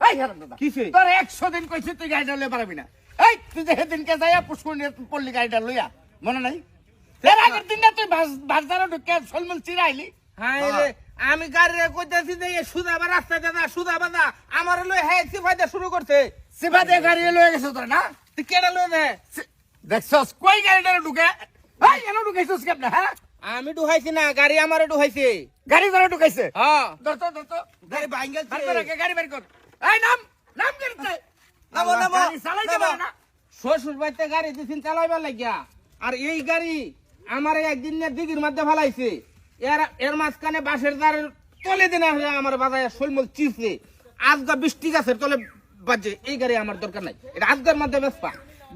এই হারাম দাদা। কিসে? তোর একশো দিন কইছি তুই গাড়িটা লইয়া পারবি না। এই তুই যে সেদিনকে যাইয়া পুষ্করণী পল্লী গাড়িটা লইয়া মনে নাই? এর আগের দিন না তুই বাজারে ঢুকে সলমল চিরা আইলি হ্যাঁ রে আমি গাড়ি কইতাছি যে এই সুদা বা রাস্তা দাদা সুদা বাদা আমার লই হ্যাঁ সিফাইতে শুরু করছে। দিয়ে গাড়ি লইয়া গেছে তোর না? তুই কেডা লই দে সি- দেখছস কই গাড়িটা ঢুকে? এই এনে ঢুকাইছস কেমনে হ্যাঁ? আমি ডুহাইছি না গাড়ি আমারে ডুহাইছে গাড়ি ধরে ঢুকাইছে? হ্যাঁ। ধর তো ধর তো। গাড়ি ভাঙ্গেল গাড়ি বের কর। এই নাম নাম গাড়িতে নামো, নামো। পারে না শ্বশুর বাড়িতে গাড়ি দিছেন চালাইবার লাগিয়া। আর এই গাড়ি আমার একদিন না দিঘির মধ্যে ফেলাইছে। এর এর মাঝখানে বাঁশের দ্বারের তলে দিনে আমার বাজায় শৈলমল চিরছে। আজগা বৃষ্টি গাছের তলে বাজে এই গাড়ি আমার দরকার নাই। এটা আজগার মধ্যে বেসপা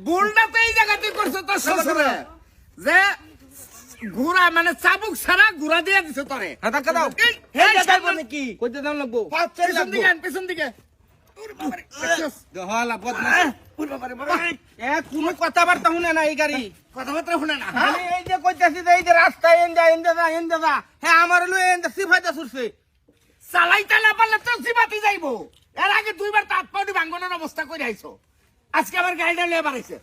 ভুলটা তো এই জায়গাতে করছে তোর শ্বশুরে? যে ঘুরা মানে চাবুক ছাড়া ঘুরা দিয়ে দিছে তোরে। হ্যাঁ ধাক্কা দাও। এই, এই নাকি কইতে দাম লাগবো। পেছন দিকে পেছন কথাবার্তা শুনে না এই গাড়ি। কথাবার্তা শুনে না হ্যাঁ? এই যে কইতাছি এই যে রাস্তা এন্দা এন্দা যা এন্দা যা হ্যাঁ আমার লই এন্দা সিফাইতে ছুটছে চালাইতে না পারলে তো জিবাতি যাইবো। এর আগে দুইবার তাঁত পাউডি ভাঙ্গনের অবস্থা করে আইছো। আজকে আবার গাড়িটা লিয়ে বাড়াইছে।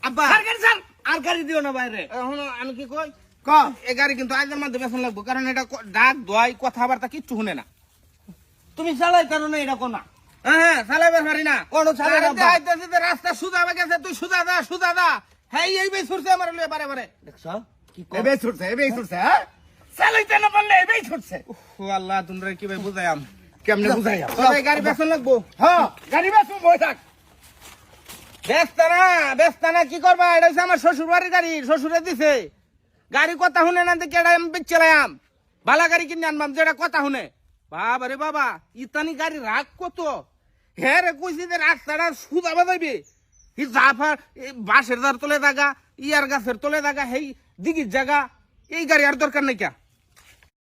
আর গাড়ি দিও না বাইরে। এখন আমি কি কই? ক এই গাড়ি কিন্তু আজের মধ্যে বেতন লাগবো কারণ এটা ডাক দোয়াই কথাবার্তা কিচ্ছু শুনে না। তুমি চালাই কারণ এটা কোনা হ্যাঁ হ্যাঁ চালাইবার পারি না। কোনো চালাই না, আরে আব্বা। আইতাছি যে রাস্তা সুদা গেছে তুই সুদা দা সুদা দা। হ্যাঁ এই ছুটছে আমার লয়ে বারে বারে। দেখছ? কি ছুটছে ছুটছে হ্যাঁ? চালাইতে না পারলে এবেই ছুটছে। ও আল্লাহ তোমরা কীভাবে বুঝাইম কেমনে গাড়ি লাগবো? হ্যাঁ গাড়ি বাস বই থাক। ব্যস্ত না ব্যস্ত না কি করবা? এটা হচ্ছে আমার শ্বশুর বাড়ির গাড়ি শ্বশুরে দিছে। গাড়ি কথা শুনে না এটা আমি বেচলাম বালা গাড়ি কিনে আনবাম, যেটা কথা শুনে। বাবা রে বাবা, ইতানি গাড়ি রাগ কত? হ্যাঁ রে কইছি যে রাস্তাটা সুদাবে যাইবে ই জাফার বাঁশের দার তলে জাগা ইয়ার গাছের তলে জাগা হেই দিঘির জায়গা, এই গাড়ি আর দরকার নাই কা।